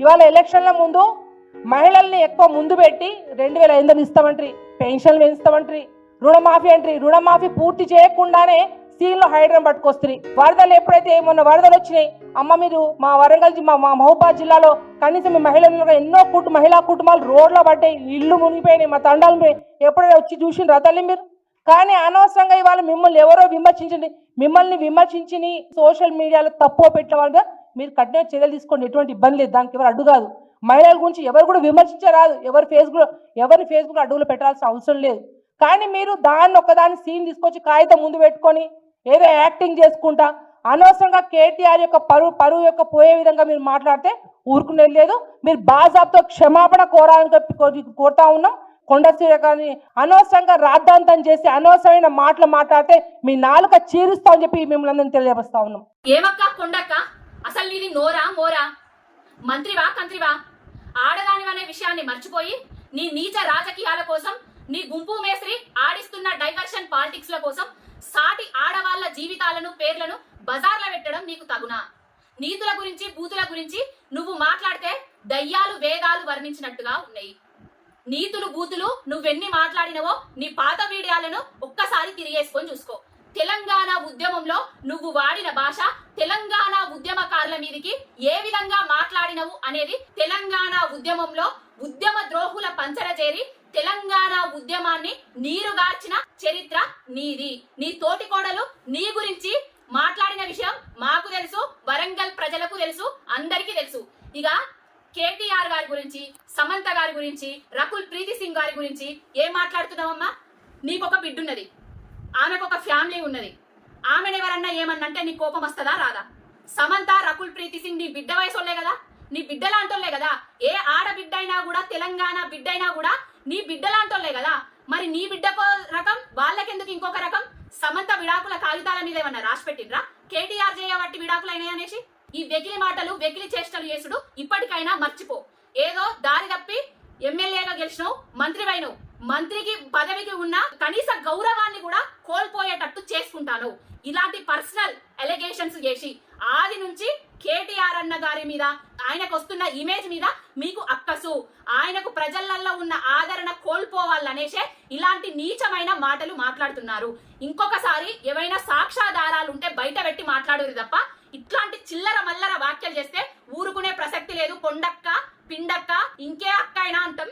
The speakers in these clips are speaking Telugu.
ఇవాళ ఎలక్షన్ల ముందు మహిళల్ని ఎక్కువ ముందు పెట్టి రెండు వేల ఐదు వందలు ఇస్తామంటారు పెన్షన్లు పెంచుతామంటారు రుణమాఫీ అంటారు. రుణమాఫీ పూర్తి చేయకుండానే సీన్లో హైడ్రం పట్టుకొస్తుంది వరదలు ఎప్పుడైతే మొన్న వరదలు వచ్చినాయి అమ్మ మీరు మా వరంగల్ మా మా మహబూబాద్ జిల్లాలో కనీసం మీ మహిళలు ఎన్నో కుటు మహిళా కుటుంబాలు రోడ్లో పడ్డాయి ఇల్లు మునిగిపోయినాయి మా తండాలు ఎప్పుడైనా వచ్చి చూసిండ్రా తల్లి మీరు? కానీ అనవసరంగా ఇవాళ మిమ్మల్ని ఎవరో విమర్శించండి మిమ్మల్ని విమర్శించి సోషల్ మీడియాలో తప్పు పెట్టిన వాళ్ళగా మీరు కఠిన చర్యలు తీసుకోండి. ఎటువంటి ఇబ్బంది లేదు. దానికి ఎవరు అడ్డు కాదు. మహిళల గురించి ఎవరు కూడా విమర్శించరాదు. ఎవరు ఫేస్బుక్ ఎవరిని ఫేస్బుక్ అడుగులు పెట్టాల్సిన అవసరం లేదు. కానీ మీరు దాన్ని ఒకదాన్ని సీన్ తీసుకొచ్చి కాగితం ముందు పెట్టుకొని ఏదో యాక్టింగ్ చేసుకుంటా అనవసరంగా కేటీఆర్ యొక్క పరువు పరువు యొక్క పోయే విధంగా మీరు మాట్లాడితే ఊరుకునేది లేదు. మీరు బాజాబ్తో క్షమాపణ కోరాలని చెప్పి కోరుతా ఉన్నాం. కొండ కానీ అనవసరంగా రాద్ధాంతం చేసి అనవసరమైన మాటలు మాట్లాడితే మీ నాలుక చీరుస్తామని చెప్పి మిమ్మల్ని అందరినీ తెలియజేస్తా ఉన్నాం. ఏమక్క కొండక్క? అసలు నీది నోరా మోరా? మంత్రివా కంత్రివా? ఆడదానివనే విషయాన్ని మర్చిపోయి నీ నీచ రాజకీయాల కోసం నీ గుంపు మేస్త్రి ఆడిస్తున్న డైవర్షన్ పాలిటిక్స్ ల కోసం సాటి ఆడవాళ్ళ జీవితాలను పేర్లను బజార్ల పెట్టడం నీకు తగునా? నీతుల గురించి బూతుల గురించి నువ్వు మాట్లాడితే దయ్యాలు వేదాలు వర్ణించినట్టుగా ఉన్నాయి. నీతులు బూతులు నువ్వెన్ని మాట్లాడినవో నీ పాత వీడియోలను ఒక్కసారి తిరిగేసుకొని చూసుకో. తెలంగాణ ఉద్యమంలో నువ్వు వాడిన భాష తెలంగాణ ఉద్యమకారుల మీదికి ఏ విధంగా మాట్లాడినవు అనేది తెలంగాణ ఉద్యమంలో ఉద్యమ ద్రోహుల పంచర చేరి తెలంగాణ ఉద్యమాన్ని నీరుగార్చిన చరిత్ర నీది. నీ తోటి కోడలు నీ గురించి మాట్లాడిన విషయం మాకు తెలుసు వరంగల్ ప్రజలకు తెలుసు అందరికీ తెలుసు. ఇక కేటీఆర్ గారి గురించి సమంత గారి గురించి రకుల్ ప్రీతి సింగ్ గారి గురించి ఏం మాట్లాడుతున్నావమ్మా? నీకొక బిడ్డున్నది. ఆమెకు ఒక ఫ్యామిలీ ఉన్నది. ఆమెను ఎవరన్నా ఏమన్నంటే నీ కోపం వస్తుందా రాదా? సమంత రకుల్ ప్రీతి సింగ్ నీ బిడ్డ వయసులే కదా? నీ బిడ్డ లాంటోళ్ళే కదా? ఏ ఆడబిడ్డ అయినా కూడా తెలంగాణ బిడ్డ అయినా కూడా నీ బిడ్డ లాంటోళ్ళే కదా? మరి నీ బిడ్డకో రకం వాళ్ళకెందుకు ఇంకొక రకం? సమంత విడాకుల కాగితాల మీద ఏమన్నా రాసి పెట్టిండ్రా? కేటీఆర్ చేయబట్టి విడాకులు అయినాయి అనేసి? ఈ వెకిలి మాటలు వెకిలి చేష్టలు చేసుడు ఇప్పటికైనా మర్చిపో. ఏదో దారి తప్పి ఎమ్మెల్యేగా గెలిచినావు మంత్రివైనవు మంత్రికి పదవికి ఉన్న కనీస గౌరవాన్ని కూడా కోల్పోయేటట్టు చేసుకుంటాను. ఇలాంటి పర్సనల్ ఎలిగేషన్స్ చేసి ఆది నుంచి కేటీఆర్ అన్న గారి మీద ఆయనకు వస్తున్న ఇమేజ్ మీద మీకు అక్కసు. ఆయనకు ప్రజలల్లో ఉన్న ఆదరణ కోల్పోవాలనేసే ఇలాంటి నీచమైన మాటలు మాట్లాడుతున్నారు. ఇంకొకసారి ఏవైనా సాక్ష్యాధారాలు ఉంటే బయట పెట్టి మాట్లాడరు తప్ప ఇట్లాంటి చిల్లర మల్లర వ్యాఖ్యలు చేస్తే ఊరుకునే ప్రసక్తి లేదు. కొండక్క పిండక్క ఇంకే అక్క అయినా అంటాం.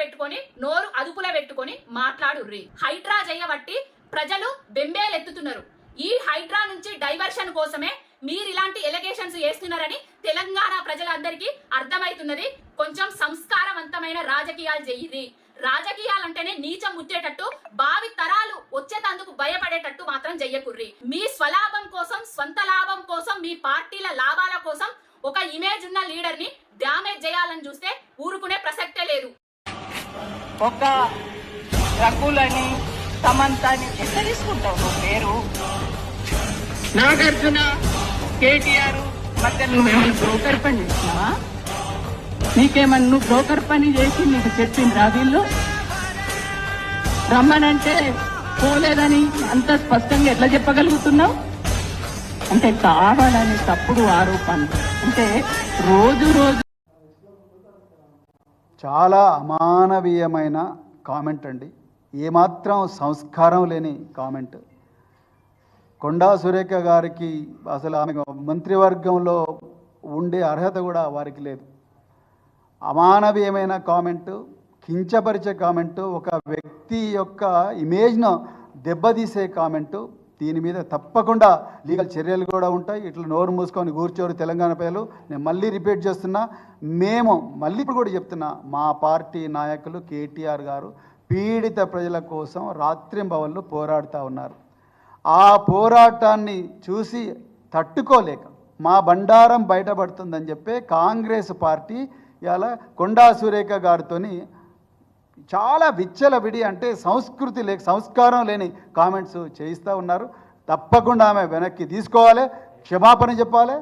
పెట్టుకొని నోరు అదుపులో పెట్టుకొని మాట్లాడు మాట్లాడుర్రి. హైడ్రా చేయబట్టి ప్రజలు బెంబేలెత్తుతున్నారు. ఈ హైడ్రా నుంచి డైవర్షన్ కోసమే మీరు ఇలాంటి ఎలిగేషన్స్ చేస్తున్నారని తెలంగాణ ప్రజలందరికీ అర్థమవుతున్నది కొంచెం సంస్కారవంతమైన రాజకీయాలు చెయ్యిరి రాజకీయాలంటేనే నీచం ముట్టేటట్టు భావి తరాలు వచ్చేటందుకు భయపడేటట్టు మాత్రం చెయ్యకుర్రి. మీ స్వలాభం కోసం స్వంత లాభం కోసం మీ పార్టీల లాభాల కోసం ఒక ఇమేజ్ ఉన్న లీడర్ని డ్యామేజ్ చేయాలని చూస్తే ఊరుకునే ఒక రకులని సమంతాని ఎట్లా తీసుకుంటావు? నువ్వు పేరు? నాగార్జున కేటీఆర్ మధ్య నువ్వేమైనా బ్రోకర్ పని చేసినావా నీకేమన్నా నువ్వు బ్రోకర్ పని చేసి నీకు చెప్పింది వీళ్ళు రమ్మనంటే పోలేదని అంత స్పష్టంగా ఎట్లా చెప్పగలుగుతున్నావు? అంటే కావాలని తప్పుడు ఆరోపణ అంటే రోజు రోజు చాలా అమానవీయమైన కామెంట్ అండి. ఏమాత్రం సంస్కారం లేని కామెంట్. కొండా సురేఖ గారికి అసలు ఆమె మంత్రివర్గంలో ఉండే అర్హత కూడా వారికి లేదు. అమానవీయమైన కామెంటు కించపరిచే కామెంటు ఒక వ్యక్తి యొక్క ఇమేజ్ను దెబ్బతీసే కామెంటు దీని మీద తప్పకుండా లీగల్ చర్యలు కూడా ఉంటాయి. ఇట్లా నోరు మూసుకొని కూర్చోరు తెలంగాణ ప్రజలు. నేను మళ్ళీ రిపీట్ చేస్తున్నా మేము మళ్ళీ ఇప్పుడు కూడా చెప్తున్నా మా పార్టీ నాయకులు కేటీఆర్ గారు పీడిత ప్రజల కోసం రాత్రింబవళ్ళు పోరాడుతూ ఉన్నారు. ఆ పోరాటాన్ని చూసి తట్టుకోలేక మా బండారం బయటపడుతుందని చెప్పి కాంగ్రెస్ పార్టీ ఇలా కొండా సురేఖ గారితోని చాలా విచ్చలవిడి అంటే సంస్కృతి లేక సంస్కారం లేని కామెంట్స్ చేయిస్తూ ఉన్నారు. తప్పకుండా ఆమె వెనక్కి తీసుకోవాలి. క్షమాపణ చెప్పాలి.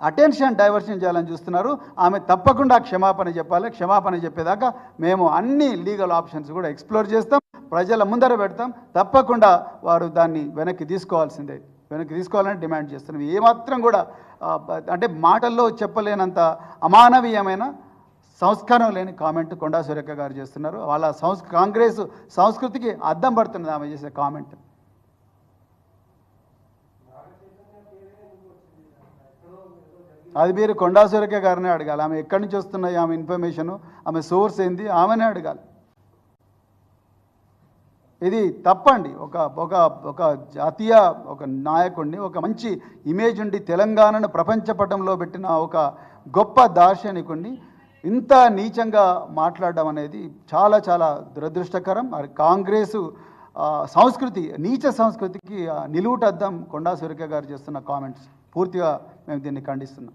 అటెన్షన్ డైవర్షన్ చేయాలని చూస్తున్నారు. ఆమె తప్పకుండా క్షమాపణ చెప్పాలి. క్షమాపణ చెప్పేదాకా మేము అన్ని లీగల్ ఆప్షన్స్ కూడా ఎక్స్ప్లోర్ చేస్తాం. ప్రజల ముందర పెడతాం. తప్పకుండా వారు దాన్ని వెనక్కి తీసుకోవాల్సిందే. వెనక్కి తీసుకోవాలని డిమాండ్ చేస్తున్నాం. ఏమాత్రం కూడా అంటే మాటల్లో చెప్పలేనంత అమానవీయమైన సంస్కారం లేని కామెంట్ కొండా సురేఖ గారు చేస్తున్నారు. వాళ్ళ సంస్ కాంగ్రెస్ సంస్కృతికి అద్దం పడుతున్నది ఆమె చేసే కామెంట్. అది మీరు కొండా సురేఖ గారినే అడగాలి. ఆమె ఎక్కడి నుంచి వస్తున్నాయి ఆమె ఇన్ఫర్మేషను? ఆమె సోర్స్ ఏంది? ఆమెనే అడగాలి. ఇది తప్పండి. ఒక ఒక ఒక జాతీయ ఒక నాయకుడిని ఒక మంచి ఇమేజ్ ఉండి తెలంగాణను ప్రపంచ పటంలో పెట్టిన ఒక గొప్ప దార్శనికుడిని ఇంత నీచంగా మాట్లాడడం అనేది చాలా చాలా దురదృష్టకరం. మరి కాంగ్రెసు సంస్కృతి నీచ సంస్కృతికి నిలువుటద్దం కొండా సురేఖ గారు చేస్తున్న కామెంట్స్ పూర్తిగా మేము దీన్ని ఖండిస్తున్నాం.